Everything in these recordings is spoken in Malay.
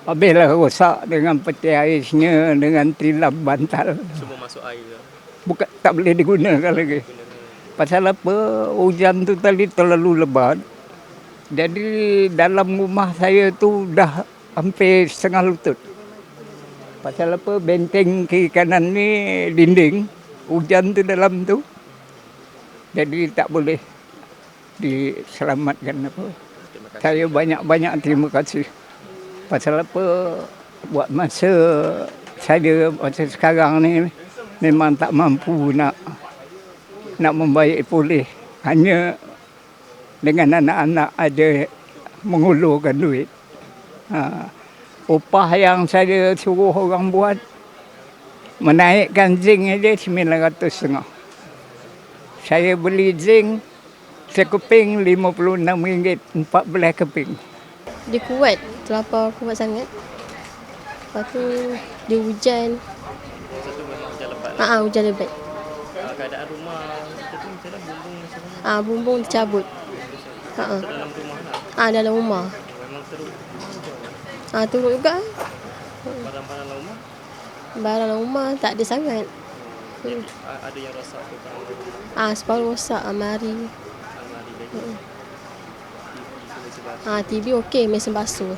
Apabila rosak dengan peti aisnya, dengan tilam bantal, Semua masuk air ke? bukan tak boleh digunakan lagi. Pasal apa? Hujan tu tadi terlalu lebat. Jadi dalam rumah saya tu dah hampir setengah lutut. Pasal apa? Benteng kiri kanan ni dinding. Hujan tu dalam tu. Jadi tak boleh diselamatkan apa. Saya banyak-banyak terima kasih. Pasal apa? Buat masa saya masa sekarang ni memang tak mampu nak nak membaik pulih. Hanya dengan anak-anak ada mengulurkan duit. Ha. Upah yang saya suruh orang buat menaikkan zinc aja RM900 Saya beli zinc sekeping RM56, 14 keping. Dia kuat, terlampau kuat sangat. Lepas tu dia hujan. Satu hujan lebat lah. Ah, ah, hujan lebat. Ah, Keadaan rumah kita tu macam mana? Bumbung macam mana? Ah, bumbung tercabut. Ha ah. Dalam rumah lah. Ah, dalam rumah. Memang teruk. Ah, turut juga. Barang-barang dalam rumah Barang dalam rumah tak ada sangat. A- ada yang rosak ke barang. Ah, separuh rosak almari. Almari lagi. Hmm. Ah, ha, TV okey mesin basuh.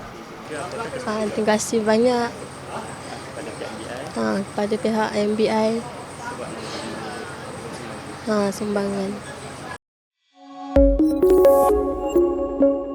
Ha, terima kasih banyak. Ah, ha, pada pihak MBI. Ha, sumbangan. Thank you.